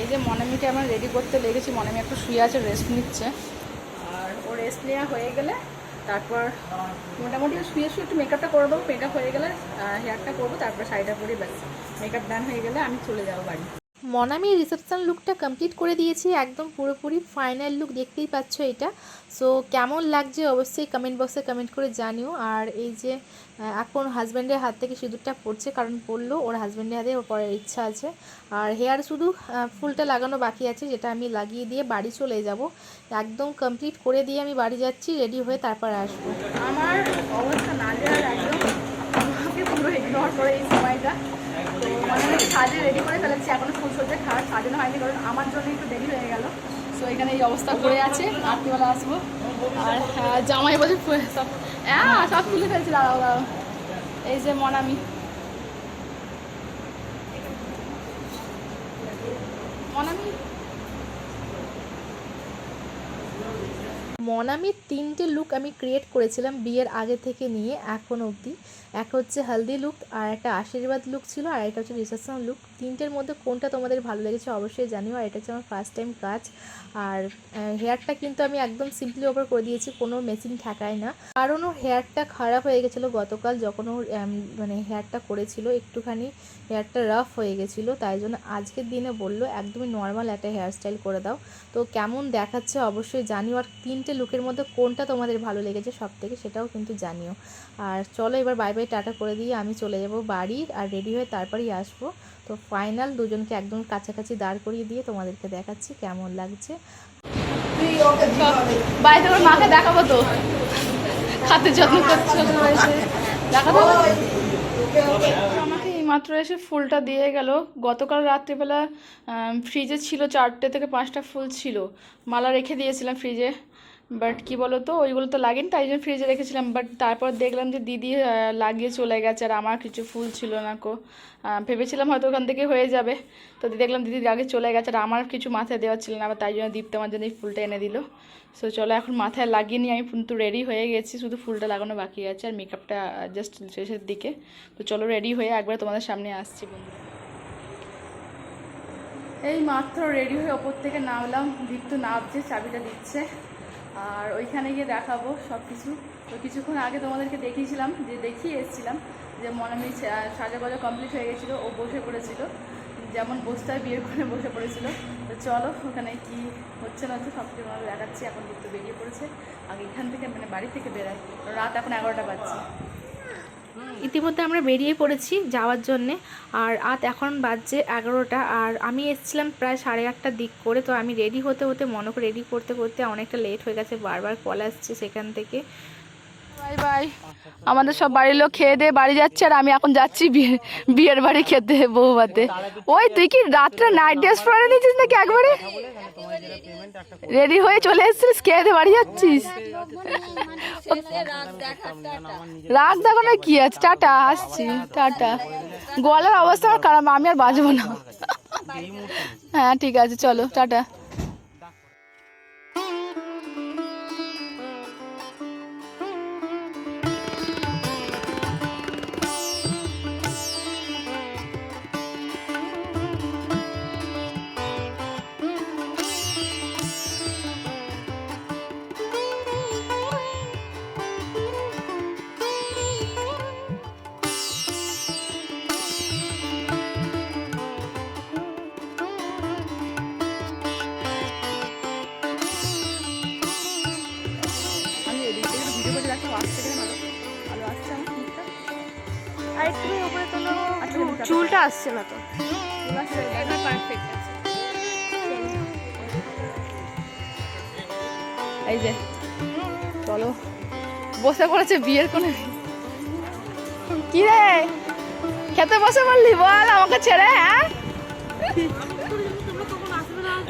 এই যে মনামিকে আমার রেডি করতে লেগেছি, মনামি একটু শুয়ে আছে রেস্ট নিচ্ছে। আর ও রেস্ট নেওয়া হয়ে গেলে তারপর মোটামুটি শুয়ে শুয়ে একটু মেকআপটা করে দেবো মেকআপ হয়ে গেলে হেয়ারটা করব, তারপর শাড়িটা পরে, ব্যাস। মেকআপ ডান হয়ে গেলে আমি চলে যাব বাড়ি। মনামি রিসেপশান লুকটা কমপ্লিট করে দিয়েছি, একদম পুরোপুরি ফাইনাল লুক দেখতেই পাচ্ছ এটা। সো কেমন লাগছে অবশ্যই কমেন্ট বক্সে কমেন্ট করে জানিও। আর এই যে এখন হাজব্যান্ডের হাত থেকে সিঁদুরটা পড়ছে, কারণ পড়ল, ওর হাজব্যান্ডের হাতে ওর পরের ইচ্ছা আছে। আর হেয়ার শুধু ফুলটা লাগানো বাকি আছে, যেটা আমি লাগিয়ে দিয়ে বাড়ি চলে যাব। একদম কমপ্লিট করে দিয়ে আমি বাড়ি যাচ্ছি রেডি হয়ে তারপর আসব। আমার অবস্থা না যাওয়ার একদম পুরো ইগনোর করে এই সময়টা। তো মানে সাজে রেডি করে ফেলেছি, এখনও ফুল সজ্জা খাওয়ার সাজানো হয়নি, কারণ আমার জন্য একটু দেরি হয়ে গেল। তো এখানে এই অবস্থা করে আছে। রাত্রিবেলা আসব। আর আহ, জামাই সব হ্যাঁ সব তুলে ফেলছি দাঁড়াও দাঁড়াও। এই যে মনামি। মনামি। মনামির তিনটে লুক আমি ক্রিয়েট করেছিলাম বিয়ের আগে থেকে নিয়ে এখন অবধি। এক হচ্ছে হলদি লুক আর একটা আশীর্বাদ লুক ছিল আর একটা হচ্ছে রিসেপশন লুক তিনটের মধ্যে কোনটা তোমাদের ভালো লেগেছে অবশ্যই জানিও, আর এটা হচ্ছে আমার ফার্স্ট টাইম কাজ। আর হেয়ারটা কিন্তু আমি একদম সিম্পলি ওপর করে দিয়েছি, কোনো মেশিন ঠেকায় না। কারণ ওর হেয়ারটা খারাপ হয়ে গেছিল গতকাল যখন ওর মানে হেয়ারটা করেছিল, একটুখানি হেয়ারটা রাফ হয়ে গেছিল, তাই জন্য আজকের দিনে বলল, একদমই নর্মাল একটা হেয়ারস্টাইল করে দাও। তো কেমন দেখাচ্ছে অবশ্যই জানিও, আর তিনটে লুকের মধ্যে কোনটা তোমাদের ভালো লেগেছে সব থেকে সেটাও কিন্তু জানিও। আর চলো এবার বাই বাই টাটা করে দিয়ে আমি চলে যাব বাড়ি আর রেডি হয়ে তারপরেই আসব। তো ফাইনাল দুজনকে একদম কাছাকাছি দাঁড় করিয়ে দিয়ে তোমাদেরকে দেখাচ্ছি কেমন লাগছে। বাড়িতে করে মাকে দেখাবো তো। খাতে যত্ন করছ। দেখাবো? এইমাত্র এসে ফুলটা দিয়ে গেল। গতকাল রাত্রিবেলা ফ্রিজে ছিল চারটে থেকে পাঁচটা ফুল ছিল। মালা রেখে দিয়েছিলাম ফ্রিজে। বাট কি বলো তো ওইগুলো তো লাগেনি, তাই জন্য ফ্রিজে রেখেছিলাম বাট তারপর দেখলাম যে দিদি লাগিয়ে চলে গেছে, আর আমার কিছু ফুল ছিল না কো। ভেবেছিলাম হয়তো ওখান থেকে হয়ে যাবে, তো দেখলাম দিদি আগে চলে গেছে, আর আমার কিছু মাথায় দেওয়া ছিল না, আবার তাই জন্য দীপ্ত আমার জন্য এই ফুলটা এনে দিল। সো চলো এখন মাথায় লাগিয়ে নিয়ে আমি কিন্তু রেডি হয়ে গেছি, শুধু ফুলটা লাগানো বাকি আছে, আর মেকআপটা জাস্ট শেষের দিকে। তো চলো রেডি হয়ে একবার তোমাদের সামনে আসছি, বন্ধুরা। এই মাত্র রেডি হয়ে ওপর থেকে নামলাম, দীপ্ত নামছে, চাবিটা দিচ্ছে। আর ওইখানে গিয়ে দেখাবো সব কিছু তো কিছুক্ষণ আগে তোমাদেরকে দেখিয়েছিলাম, যে দেখিয়ে এসেছিলাম যে মনামি সাজা বাজা কমপ্লিট হয়ে গেছিল, ও বসে পড়েছিল। যেমন বসতে বিয়ে করে বসে পড়েছিল। তো চলো, ওখানে কি হচ্ছে না হচ্ছে সব কিছু তোমাদের দেখাচ্ছি। এখন কিন্তু বেরিয়ে পড়েছে। আগে এখান থেকে মানে বাড়ি থেকে বেরাই রাত এখন এগারোটা বাজছে। ইতিমধ্যে আমরা বেরিয়ে পড়েছি যাওয়ার জন্যে। আর আজ এখন বাজছে এগারোটা আর আমি এসেছিলাম প্রায় সাড়ে আটটার দিক করে। তো আমি রেডি হতে হতে মনকে রেডি করতে করতে অনেকটা লেট হয়ে গেছে, বারবার কল আসছে সেখান থেকে। আমাদের সব বাড়ির লোক খেয়ে দিয়ে বাড়ি যাচ্ছে আর আমি এখন যাচ্ছি বিয়ে বিয়ের বাড়ি খেতে বৌভাতে ওই তুই কি রাত্রে নাইট ড্রেস পরে নিয়েছিস নাকি একবারে? রেডি হয়ে চলে এসেছিস, খেয়ে দিয়ে বাড়ি যাচ্ছিস? রাত না কি আছে? টাটা, আসছি, টাটা। গলার অবস্থা খারাপ, আমি আর বাঁচবো না। হ্যাঁ ঠিক আছে, চলো, টাটা। চুলটা আসছে না তো। এই যে চলো। বসে পড়েছে বিয়ের কোণে। কি রে খেতে বসে বললি বল আমাকে ছেড়ে হ্যাঁ?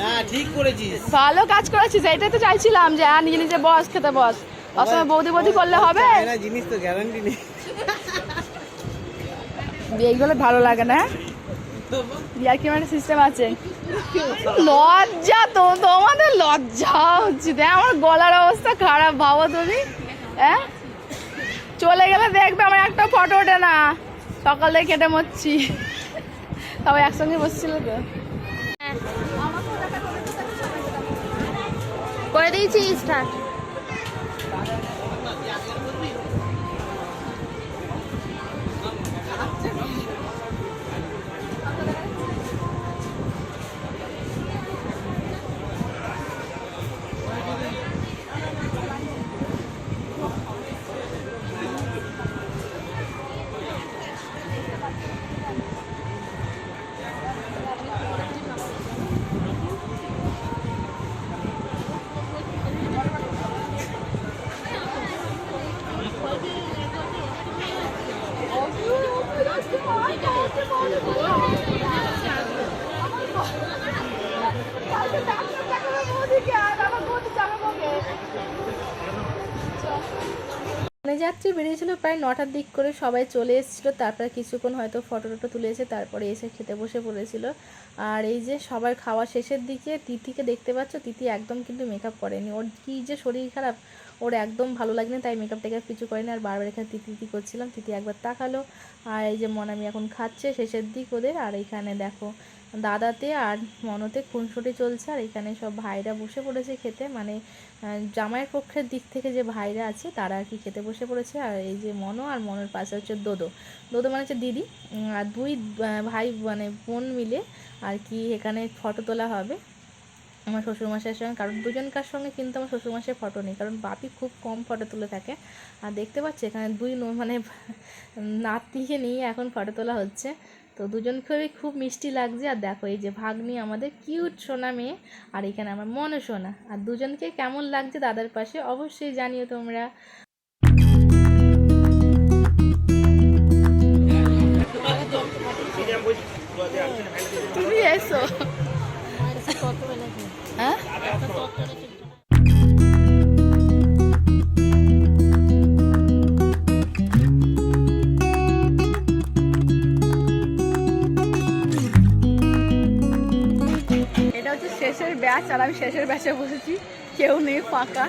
হ্যাঁ ঠিক করেছিস। ভালো কাজ করেছিস এটাই তো চাইছিলাম যে হ্যাঁ নিজে নিজে বস খেতে বস। অসময় বৌদি বৌদি করলে হবে? জিনিস তো গ্যারান্টি নেই। এইগুলো ভালো লাগে না বিয়ার কি মানে সিস্টেম আছে? লজ্জা তো, তোমাদের লজ্জা হচ্ছে। দেখ, আমার গলার অবস্থা খারাপ, ভাবো তুমি। হ্যাঁ? চলে গেলে দেখবে আমার একটা ফটো ওঠে না। সকাল থেকে কেটে মরছি। সবাই একসঙ্গে বসছিল তো। করে দিয়েছি স্টার্ট বেরিয়েছিল, প্রায় নটার দিক করে সবাই চলে এসেছিল। তারপরে কিছুক্ষণ হয়তো ফটো টটো তুলেছে তারপরে এসে খেতে বসে পড়েছিল। আর এই যে সবার খাওয়া শেষের দিকে তিথিকে দেখতে পাচ্ছ, তিথি একদম কিন্তু মেকআপ করেনি। ওর কি যে শরীর খারাপ, ওর একদম ভালো লাগেনি, তাই মেকআপ টেকআপ কিছু করেনি। আর বারবার এখানে তিথি তিথি করছিলাম, তিথি একবার তাকালো। আর এই যে মনামি এখন খাচ্ছে শেষের দিক ওদের। আর এখানে দেখো দাদাতে আর মনতে খুনসুটি চলছে, আর এখানে সব ভাইরা বসে পড়েছে খেতে। মানে জামাইয়ের পক্ষের দিক থেকে যে ভাইরা আছে, তারা আর কি খেতে বসে পড়েছে। আর এই যে মনো আর মনোর পাশে হচ্ছে দোদো। দোদো মানে হচ্ছে দিদি। আর দুই ভাই মানে বোন মিলে আর কি এখানে ফটো তোলা হবে আমার শ্বশুরমশাইয়ের সঙ্গে। কারণ দুজনকার সঙ্গে কিন্তু আমার শ্বশুরমশাইয়ের ফটো নেই, কারণ বাপি খুব কম ফটো তুলে থাকে। আর দেখতে পাচ্ছি, এখানে দুই মানে নাতিকে নিয়ে এখন ফটো তোলা হচ্ছে। তো দুজনকে খুব মিষ্টি লাগছে। আর দেখো এই যে ভাগ্নি আমাদের কিউট সোনা মেয়ে আর এখানে আমার মনে সোনা। আর দুজনকে কেমন লাগছে দাদার পাশে অবশ্যই জানিও তোমরা। তুমি এসো। হ্যাঁ? ব্যাচ আর আমি শেষের ব্যাচে বসেছি। কেউ নেই ফাঁকা।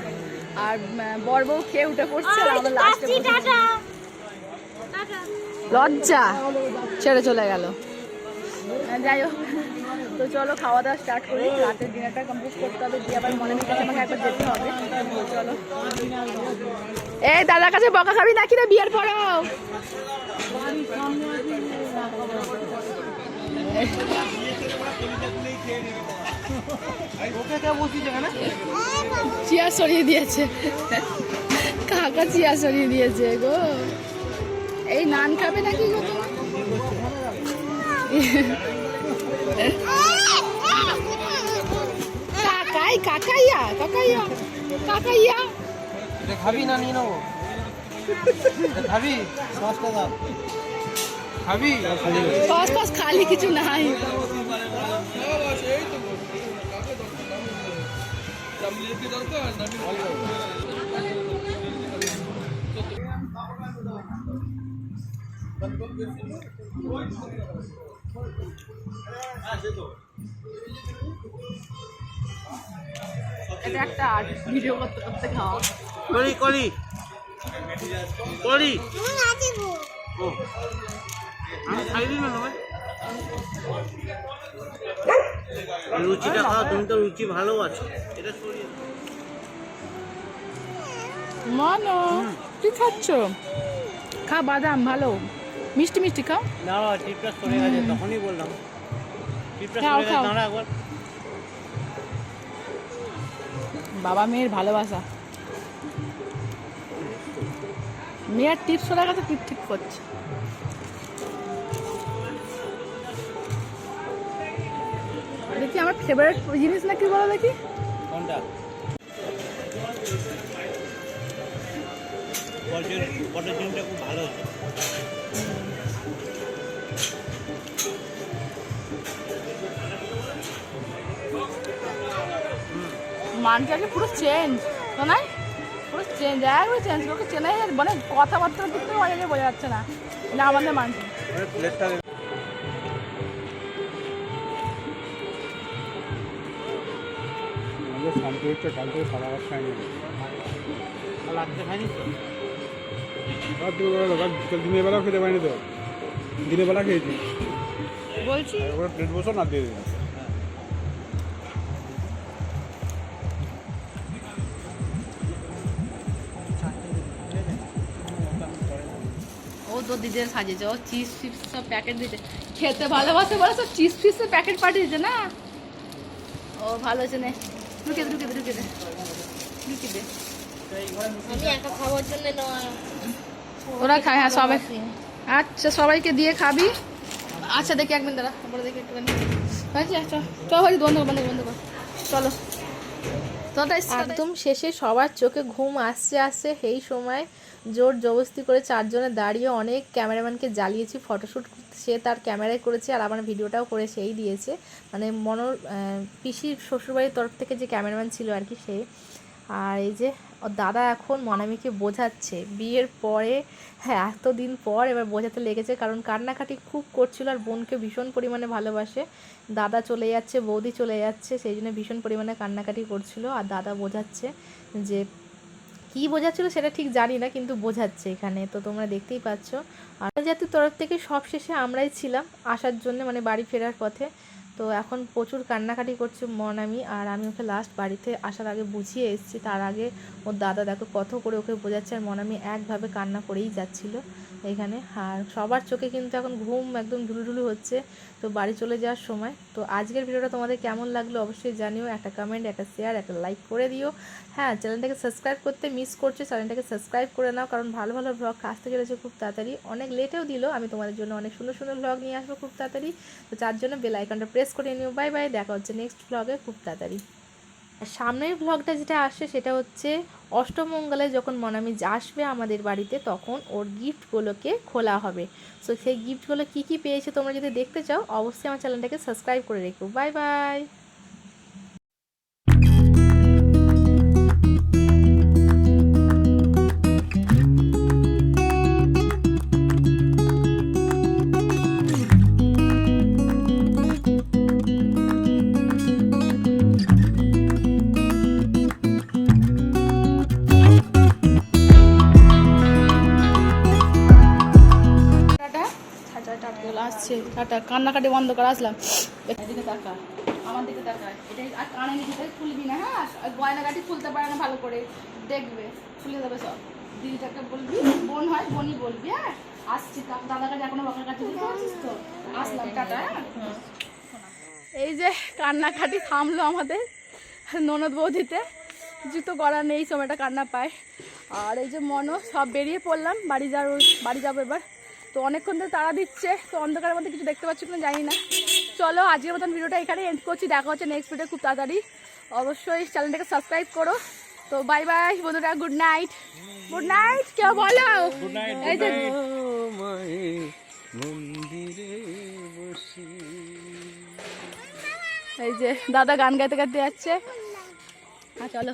আর বর বউ খেয়ে উঠে পড়ছে আর আমরা লাস্টে লজ্জা। ছেড়ে চলে গেল। যাই হোক। তো চলো খাওয়া দাওয়া স্টার্ট করি। রাতের ডিনারটা কমপ্লিট করতে হবে দিয়ে আবার মনে কাছে আমাকে একবার যেতে হবে। চলো। এই দাদার কাছে বকা খাবি নাকি রে বিয়ের পরেও? চেয়ার সরিয়ে দিয়েছে। কাকা চেয়ার সরিয়ে দিয়েছে গো। এই নান খাবে নাকি গো কাকাই কাকাইয়া কাকাইয়া কাকাইয়া। খাবি না নিয়ে নেব? খাবি? সসটা দাও খাবি? সস খালি কিছু নাই। এটা একটা আর্ট ভিডিও করতে করতে খাওয়া। করি করি। করি। ও। আমি খাই দিই না ভাই লুচিটা খাও, তুমি তো লুচি ভালো আছো এটা দাও। মানো কি খাচ্ছ? খা বাদাম ভালো। মিষ্টি মিষ্টি খাও। না টিপটা সরে গেছে তখনই বললাম। টিপটা সরে গেছে দাঁড়া একবার। বাবা মেয়ের ভালোবাসা। মেয়ের টিপস হলে গেছে টিপ ঠিক করছে? দেখি আমার ফেভারিট জিনিস না কি বলো দেখি? কোনটা? জিনিসটা খুব ভালো হচ্ছে মানটাকে পুরো চেঞ্জ তো নাই পুরো চেঞ্জ একবার চেঞ্জ ওকে চেনাই যাচ্ছে মানে কথাবার্তার দিক থেকে অনেকে বোঝা যাচ্ছে না। না আমাদের মানছি শান্তি হচ্ছে কালকে সারা রাত খাইনি লাগতে খাইনি তো? দিনের বেলাও খেতে পারিনি তো দিনের বেলা খেয়েছি বলছি? প্লেট বসো না দিয়ে ও তো দিদির সাজিয়েছে, ও চিজ চিপস সব প্যাকেট দিতে খেতে ভালোবাসে বলে সব চিজ ফিপসের প্যাকেট পাঠিয়েছে না? ও ভালো আছে না। ঢুকে দে। ওরা খায় হ্যাঁ সবাই। আচ্ছা সবাইকে দিয়ে খাবি? আচ্ছা দেখি এক মিনিট দাঁড়া তারপরে দেখি একটুখানি। আচ্ছা আচ্ছা চল ভাই বন্ধ বন্ধ বন্ধ কর। চলো। একদম শেষে সবার চোখে ঘুম আসছে আসছে সেই সময় জোর জবস্তি করে চারজনে দাঁড়িয়ে অনেক ক্যামেরাম্যানকে জ্বালিয়েছি ফটোশ্যুট সে তার ক্যামেরায় করেছে আর আমার ভিডিওটাও করে সেই দিয়েছে। মানে মনোর পিসির শ্বশুরবাড়ির তরফ থেকে যে ক্যামেরাম্যান ছিল আর কি সে আর এই যে দাদা এখন মনামিকে বোঝাচ্ছে। বিয়ের পরে হ্যাঁ এতদিন পর এবার বোঝাতে লেগেছে কারণ কান্নাকাটি খুব করছিল আর বোনকে ভীষণ পরিমাণে ভালোবাসে। দাদা চলে যাচ্ছে, বৌদি চলে যাচ্ছে, সেই জন্য ভীষণ পরিমাণে কান্নাকাটি করছিল আর দাদা বোঝাচ্ছে যে, কী বোঝাচ্ছিল সেটা ঠিক জানি না কিন্তু বোঝাচ্ছে এখানে। তো তোমরা দেখতেই পাচ্ছ। আর জাতির তরফ থেকে সব শেষে আমরাই ছিলাম আসার জন্য মানে বাড়ি ফেরার পথে। তো এখন প্রচুর কান্নাকাটি করছে মন আমি, আর আমি ওকে লাস্ট বাড়িতে আসার আগে বুঝিয়ে এসেছি। তার আগে ওর দাদা দেখো কত করে ওকে বোঝাচ্ছে, আর মন আমি একভাবে কান্না করেই যাচ্ছিল এখানে। আর সবার চোখে কিন্তু এখন ঘুম একদম ঢুলুঢুলু হচ্ছে, তো বাড়ি চলে যাওয়ার সময়। তো আজকের ভিডিওটা তোমাদের কেমন লাগল অবশ্যই জানিও, একটা কমেন্ট একটা শেয়ার একটা লাইক করে দিও। হ্যাঁ চ্যানেলটাকে সাবস্ক্রাইব করতে মিস করছ চ্যানেলটাকে সাবস্ক্রাইব করে নাও, কারণ ভালো ভালো ব্লগ আসতে চলেছে খুব তাড়াতাড়ি। অনেক লেটেও দিল, আমি তোমাদের জন্য অনেক সুন্দর সুন্দর ব্লগ নিয়ে আসব খুব তাড়াতাড়ি। তো তার জন্য বেল আইকনটা প্রেস করে নিও। বাই বাই, দেখা হচ্ছে নেক্সট ব্লগে খুব তাড়াতাড়ি। সামনের ব্লগটা যেটা আসছে সেটা হচ্ছে অষ্টমঙ্গলে যখন মনামি আসবে আমাদের বাড়িতে, তখন ওর গিফটগুলোকে খোলা হবে। সো সেই গিফটগুলো কী কী পেয়েছে তোমরা যদি দেখতে চাও, অবশ্যই আমার চ্যানেলটাকে সাবস্ক্রাইব করে রেখো। Bye bye! টাটা কান্নাকাটি বন্ধ করে আসলাম। এদিকে তাকা আমার দিকে তাকা এটা আর কানে নিচে খুলবি না হ্যাঁ? গয়নাগাটি খুলতে পারে না ভালো করে দেখবে খুলে দেবে সব। দিদিটাকে বলবি বোন হয় বোনই বলবি হ্যাঁ? আসছি তা- দাদার কাছে এখনও বকার কাছে দিতে পারছিস তো? আসলাম টাটা হ্যাঁ? এই যে কান্নাকাটি থামলো আমাদের ননদ বৌদিতে। জুতো করা নেই সময়টা কান্না পায়। আর এই যে মনো সব বেরিয়ে পড়লাম বাড়ি যাওয়ার বাড়ি যাব এবার। তো অনেকক্ষণ ধরে তারা দিচ্ছে তো অন্ধকারের মধ্যে কিছু দেখতে পাচ্ছি কিনা জানি না। চলো আজকের মতন ভিডিওটা এখানে এন্ড করছি। দেখা হচ্ছে নেক্সট ভিডিও খুব তাড়াতাড়ি। অবশ্যই চ্যানেলটাকে সাবস্ক্রাইব করো। তো বাই বাই বন্ধুরা গুড নাইট গুড নাইট কেউ বলো? এই যে মন্দিরে বসে এই যে দাদা গান গাইতে গাইতে যাচ্ছে। হ্যাঁ চলো।